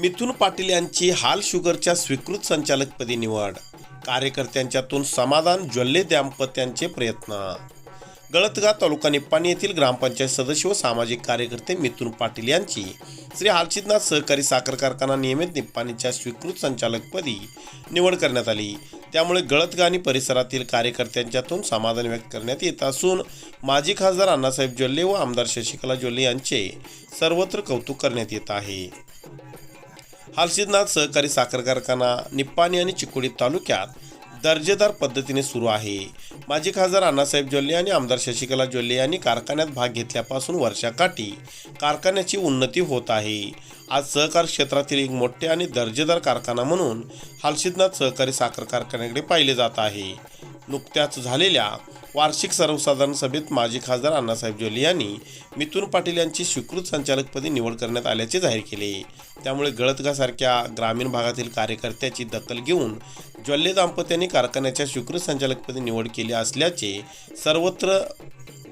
मिथुन पाटील यांची हाल शुगरच्या स्वीकृत संचालकपदी निवड. कार्यकर्त्यांच्यातून समाधान ज्वल्ले दाम्पत्यांचे प्रयत्न. गळतगा तालुका निप्पाणी येथील ग्रामपंचायत सदस्य व सामाजिक कार्यकर्ते मिथुन पाटील यांची श्री हालचिदनाथ सहकारी साखर कारखाना नियमित निप्पाणीच्या स्वीकृत संचालकपदी निवड करण्यात आली. त्यामुळे गळतगा आणि परिसरातील कार्यकर्त्यांच्यातून समाधान व्यक्त करण्यात येत असून माजी खासदार अण्णासाहेब जोल्ले व आमदार शशिकला जोल्ले यांचे सर्वत्र कौतुक करण्यात येत आहे. हालसिद्धनाथ सहकारी साखर कारखाना निप्पाणी आणि चिकोडी तालुक्यात दर्जेदार पद्धतीने सुरू आहे. माजी खासदार अण्णासाहेब जोल्ले आणि आमदार शशिकला जोल्ले यांनी कारखान्यात भाग घेतल्यापासून वर्षाकाठी कारखान्याची उन्नती होत आहे. आज सहकार क्षेत्रातील एक मोठे आणि दर्जेदार कारखाना म्हणून हालसिद्धनाथ सहकारी साखर कारखान्याकडे पाहिले जात आहे. नुकत्याच झालेल्या वार्षिक सर्वसाधारण सभेत माजी खासदार अण्णासाहेब जोली यांनी मिथुन पाटील यांची स्वीकृत संचालकपदी निवड करण्यात आल्याचे जाहीर केले. त्यामुळे गळतगासारख्या ग्रामीण भागातील कार्यकर्त्याची दखल घेऊन ज्वल्ले दाम्पत्यांनी कारखान्याच्या स्वीकृत संचालकपदी निवड केली असल्याचे सर्वत्र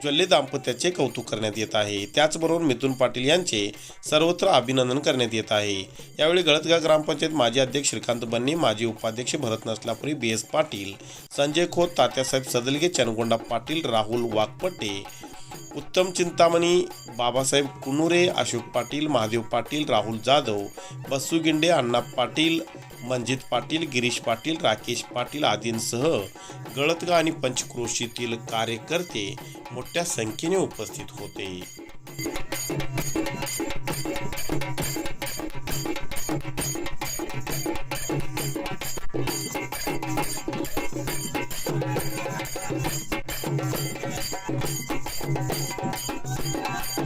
ज्वल्ले दाम्पत्याचे कौतुक करण्यात येत आहे. त्याचबरोबर मिथुन पाटील यांचे सर्वत्र अभिनंदन करण्यात येत आहे. यावेळी गळतगा ग्रामपंचायत माजी अध्यक्ष श्रीकांत बन्ने माजी उपाध्यक्ष भरत नसलापुरी बी. एस. पाटील संजय खोत तात्यासाहेब सदलगे चनगोंडा पाटील राहुल वाघपट्टे उत्तम चिंतामणी बाबासाहेब कुनुरे अशोक पाटील महादेव पाटील राहुल जाधव बस्सू गिंडे अण्णा पाटील मंजित पाटील गिरीश पाटील राकेश पाटील आदींसह गळतगा आणि पंचक्रोशीतील कार्यकर्ते मोठ्या संख्येने उपस्थित होते.